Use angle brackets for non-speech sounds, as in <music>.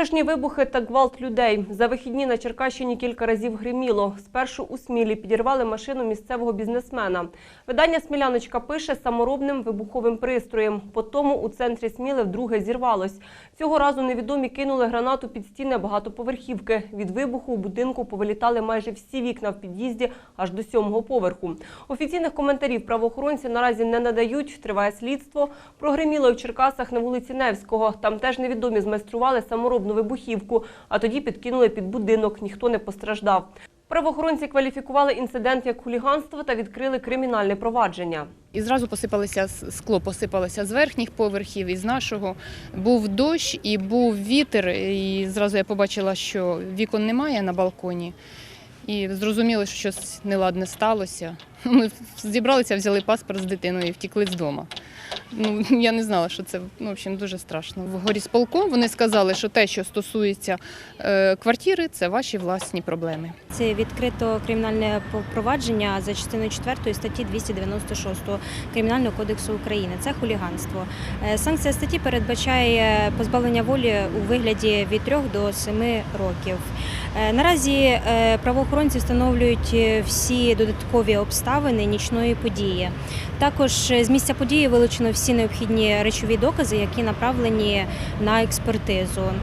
Страшні вибухи та гвалт людей. За вихідні на Черкащині кілька разів гриміло. Спершу у Смілі підірвали машину місцевого бізнесмена. Видання «Сміляночка» пише саморобним вибуховим пристроєм. По тому у центрі Сміли вдруге зірвалось. Цього разу невідомі кинули гранату під стіни багатоповерхівки. Від вибуху у будинку повилітали майже всі вікна в під'їзді аж до сьомого поверху. Офіційних коментарів правоохоронці наразі не надають. Триває слідство. Прогреміло і в Черкасах на вулиці Невського. Там теж невідомі змайстрували саморобну вибухівку, а тоді підкинули під будинок. Ніхто не постраждав. Правоохоронці кваліфікували інцидент як хуліганство та відкрили кримінальне провадження. І зразу посипалося скло, посипалося з верхніх поверхів і з нашого. Був дощ і був вітер. І зразу я побачила, що вікон немає на балконі. І зрозуміли, що щось неладне сталося. <laughs> Ми зібралися, взяли паспорт з дитиною і втікли з дому. Ну, <laughs> я не знала, що це ну, в общем, дуже страшно. В горі з полком вони сказали, що те, що стосується е, квартири, це ваші власні проблеми. Це відкрито кримінальне провадження за частиною 4 статті 296 Кримінального кодексу України. Це хуліганство. Е, Санкція статті передбачає позбавлення волі у вигляді від 3 до 7 років. Е, Наразі е, правоохоронці встановлюють всі додаткові обставини нічної події. Також з місця події вилучено всі необхідні речові докази, які направлені на експертизу.